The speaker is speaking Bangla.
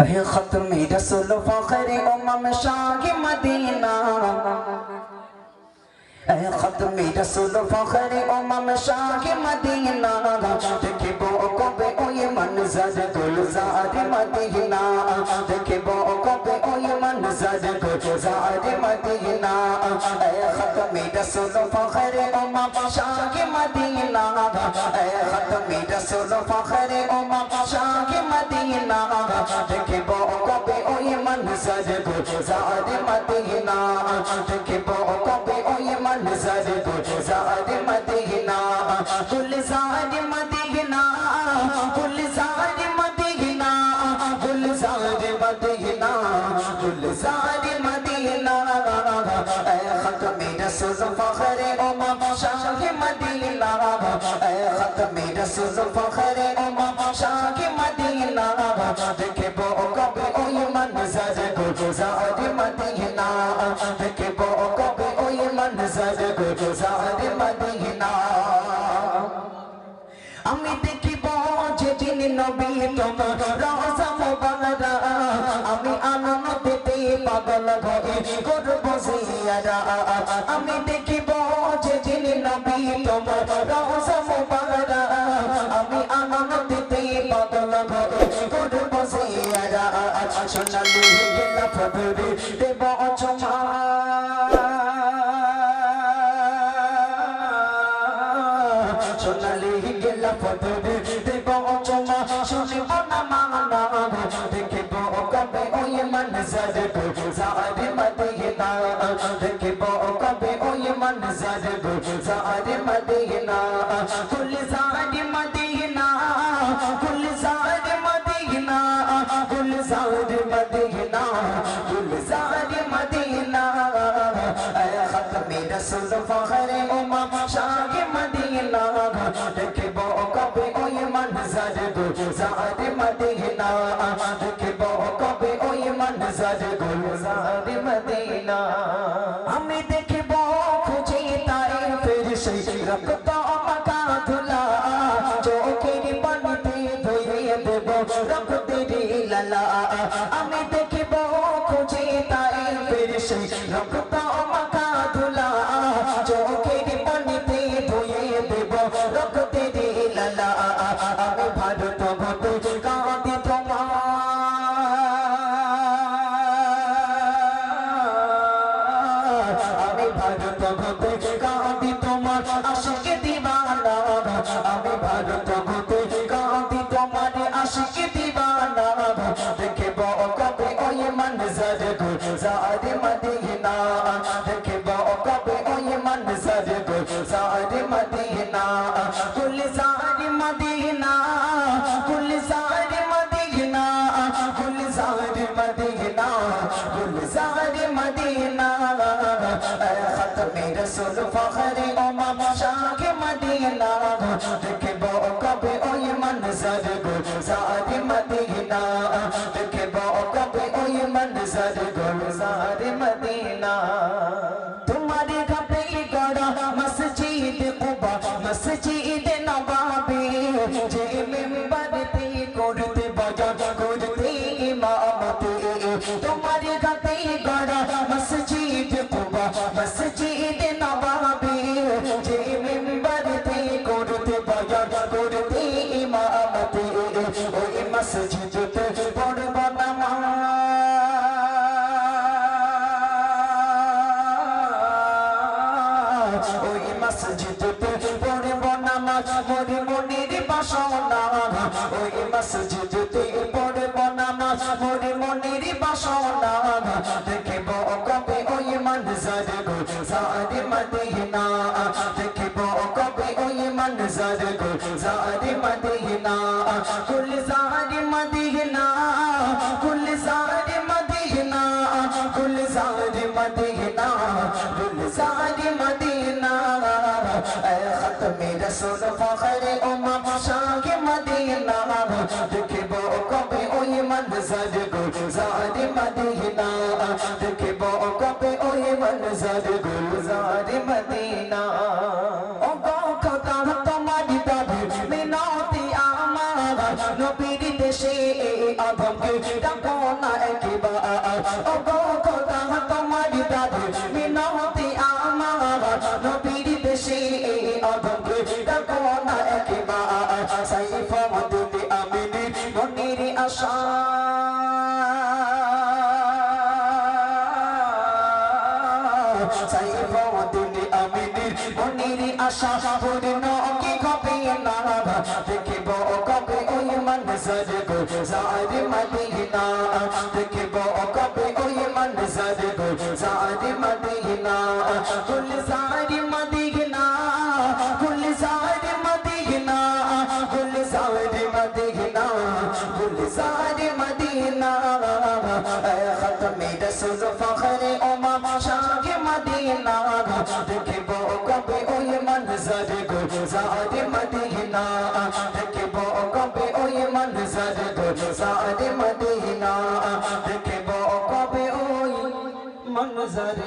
है खत्म रसूल फखर उमम शाह मदीना है खत्म रसूल फखर उमम शाह मदीना मंजर गुलजार मदीना है खत्म रसूल फखर उमम शाह मदीना है खत्म रसूल फखर उमम शाह मदीना देखिबो कबे ओय मंजर गुलजार मदीना देखिबो गुलजार मदीना गुलजार मदीना ऐ खत्म रसूल फखर उमम शाह मदीना ऐ खत्म रसूल फखर আমি দেখিব যেদিন নবী তোমার রওজা মুবারক। আমি আনন্দতে পাগল হয়ে করব জিয়ারা সোনালি গেলা ফদরে দেব চমা সোনালি গেলা ফদরে দেব চমা শুনিব না دیکھ کے بہو کبھی او یہ منظر گلزار مدینہ گلزار مدینہ گلزار مدینہ گلزار مدینہ گلزار مدینہ۔ اے ختمی رسول فخر امام شاہ مدینہ আমি Zadi Madina, Zadi Madina, Zadi Madina, Zadi Madina, Zadi Madina, Zadi Madina, Zadi Madina, Zadi Madina, Zadi Madina, Zadi Madina, Zadi Madina, Zadi Madina, Zadi Madina, Zadi Madina, Zadi Madina, Zadi Gulzar-e-Madina. মসজিদ নবাবি যে মেম্বারতে করতে বাজার করতে ইমামতে তোমারে ঘাটে গড়া মসজিদ কুবা মসজিদ নবাবি যে মেম্বারতে করতে বাজার করতে ইমামতে ওই মসজিদতে পড়ব নামাজ ওই মসজিদতে ওই মসজিদতে পড়ব নামাজ মরি মনির বাসনা, দেখিব কবে ওই মনজর গুলজার মদিনা। দেখিব কবে ওই মনজর গুলজার মদিনা। গুলজার মদিনা গুলজার মদিনা গুলজার মদিনা গুলজার মদিনা। এ খতমে রসুল ফখর উমম মনজর গুলজার মদিনা ও গো তারা তোমারি দাবি মিনতি আমার নবীর দেশে এই আদমকে ডাকো না একবার ও গো তারা তোমারি দাবি মিনতি আমার নবীর দেশে এই আদমকে ডাকো না একবার সাইফা মদিনা আমিনী মনির আশা আশা পূর্ণ কি হবে না দেখিব কবে ওই মনজর গো জারি মদিনা দেখিব কবে ওই মনজর গো জারি মদিনা কুল জারি মদিনা কুল জারি মদিনা কুল জারি মদিনা কুল জারি মদিনা খতমে রসুল ফখরে উমাম শাহ মদিনা দেখিব কবে ওই मदीना। देखबो कबे ओय मंजर गुलजार मदीना। देखबो कबे ओय मंजर।